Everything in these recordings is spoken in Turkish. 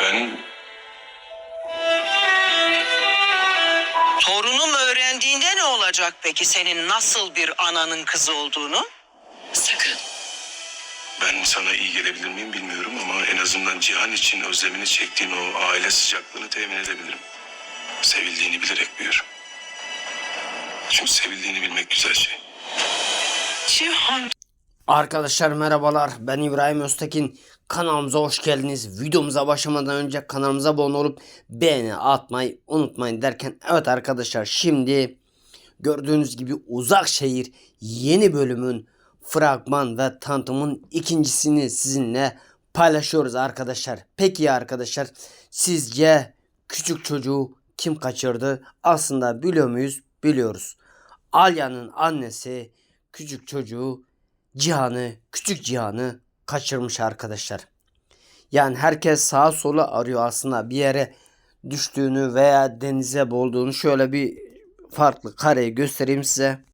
Ben Torunum öğrendiğinde ne olacak peki senin nasıl bir ananın kızı olduğunu? Sakın. ben sana iyi gelebilir miyim bilmiyorum ama en azından Cihan için özlemini çektiğin o aile sıcaklığını temin edebilirim. Sevildiğini bilerek büyür. Çünkü sevildiğini bilmek güzel şey. Cihan Arkadaşlar merhabalar ben İbrahim Öztekin. Kanalımıza hoş geldiniz. Videomuza başlamadan önce kanalımıza abone olup beğeni atmayı unutmayın derken evet arkadaşlar şimdi gördüğünüz gibi uzak şehir yeni bölümün fragman ve tanıtımın ikincisini sizinle paylaşıyoruz arkadaşlar. Peki arkadaşlar sizce küçük çocuğu kim kaçırdı? Aslında biliyor muyuz? Biliyoruz. Alya'nın annesi küçük çocuğu Cihan'ı, küçük Cihan'ı kaçırmış arkadaşlar. Yani herkes sağa sola arıyor aslında bir yere düştüğünü veya denize boğulduğunu şöyle bir farklı kareyi göstereyim size.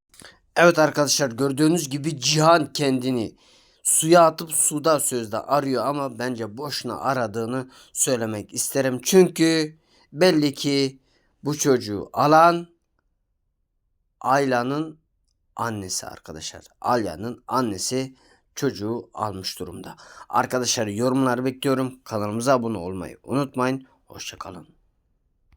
Evet arkadaşlar gördüğünüz gibi Cihan kendini suya atıp suda sözde arıyor ama bence boşuna aradığını söylemek isterim. Çünkü belli ki bu çocuğu alan Ayla'nın annesi arkadaşlar. Alya'nın annesi çocuğu almış durumda. Arkadaşlar yorumlar bekliyorum. Kanalımıza abone olmayı unutmayın. Hoşçakalın.